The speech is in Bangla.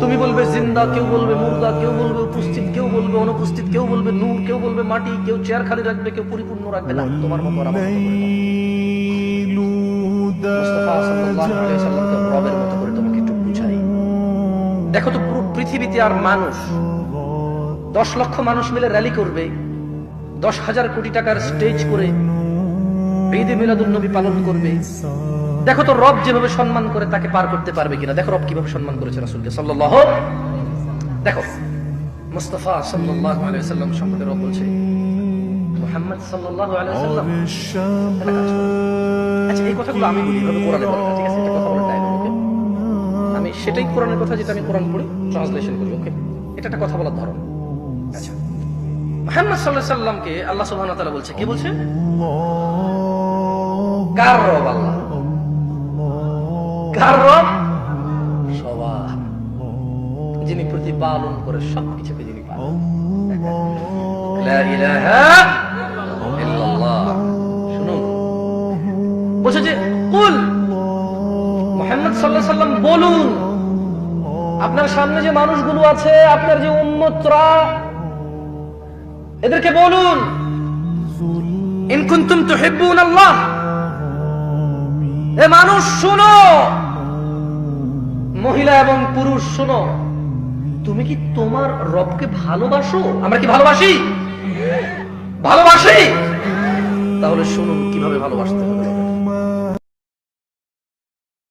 তুমি বলবে জিন্দা, কেউ বলবে মুর্দা, কেউ বলবে উপস্থিত, কেউ বলবে অনুপস্থিত, কেউ বলবে নূর, কেউ বলবে মাটি, কেউ চেয়ার খালি রাখবে, কেউ পরিপূর্ণ রাখবে না। তোমার মতো রবের মতো করে তোমাকে একটু বুঝাই দেখো তো পুরো পৃথিবীতে আর মানুষ, দশ লক্ষ মানুষ মিলে র্যালি করবে। দশ হাজার কোটি টাকার স্টেজ করে ঈদে মিলাদুল নবী পালন করবে। দেখো তো রব যেভাবে সম্মান করে তাকে পার করতে পারবে কিনা। দেখো রব কীভাবে সম্মান করেছে রাসূলকে সাল্লাল্লাহু দেখো, মুস্তাফা সাল্লাল্লাহু আলাইহি ওয়াসাল্লাম সম্পর্কে রব বলছে। আচ্ছা আমি আমি সেটাই কোরআনের কথা যেটা আমি কোরআন পড়ে, ট্রান্সলেশন করি, ওকে? এটা একটা কথা বলার ধরন। আচ্ছা মুহাম্মদ আলাইহি সাল্লামকে আল্লাহ সুবহানাহু ওয়া তাআলা বলছে কি বলছে? কার রব আল্লাহ? কার রব? সবার। যিনি প্রতিপালন করে সবকিছুকে যিনি পালন শুনুন। বলছে যে কুল মুহাম্মদ আলাইহি সাল্লাম বলুন আপনার সামনে যে মানুষগুলো আছে আপনার যে উম্মতরা এদেরকে বলুন, ইন কুনতুম তুহিব্বুন আল্লাহ। এ মানুষ, শুনো। মহিলা এবং পুরুষ, শুনো। তুমি কি তোমার রবকে ভালোবাসো? আমরা কি ভালোবাসি? ভালোবাসি? তাহলে শুনুন, কীভাবে ভালোবাসতে হবে।